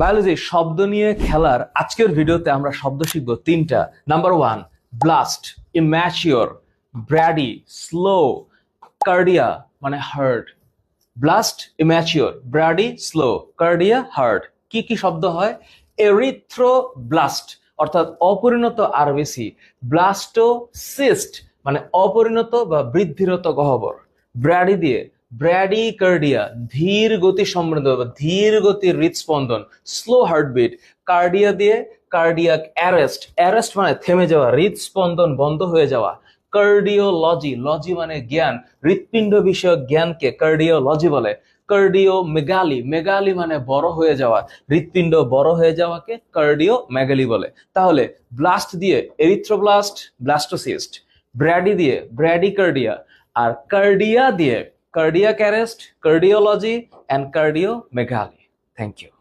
Biology, শব্দ নিয়ে খেলার আজকের ভিডিওতে আমরা শব্দ শিখব তিনটা। Number one blast immature brady slow cardia মানে heart blast immature brady slow cardia heart কি কি শব্দ হয়? এরিথ্রো ব্লাস্ট অর্থাৎ অপরিণত আরবিসি। ব্লাস্টো সিস্ট মানে অপরিণত বা বৃদ্ধিরত গহ্বর। ব্র্যাডি দিয়ে ব্র্যাডি কার্ডিয়া ধীর গতি সমৃদ্ধ ধীর গতির হৃদস্পন্দন স্লো হার্টবিট কার্ডিয়া দিয়ে কার্ডিয়াক অ্যারেস্ট অ্যারেস্ট মানে থেমে যাওয়া হৃদস্পন্দন বন্ধ হয়ে যাওয়া। কার্ডিওলজি লজি মানে জ্ঞান, হৃৎপিণ্ড বিষয়ক জ্ঞানকে কার্ডিওলজি বলে। কার্ডিও মেগালি মেগালি মানে বড় হয়ে যাওয়া, হৃৎপিণ্ড বড় হয়ে যাওয়াকে কার্ডিও মেগালি বলে। তাহলে ব্লাস্ট দিয়ে এরিথ্রোব্লাস্ট ব্লাস্টোসিস্ট ব্র্যাডি দিয়ে ব্র্যাডিকার্ডিয়া আর কার্ডিয়া দিয়ে cardiac arrest cardiology and cardiomegaly thank you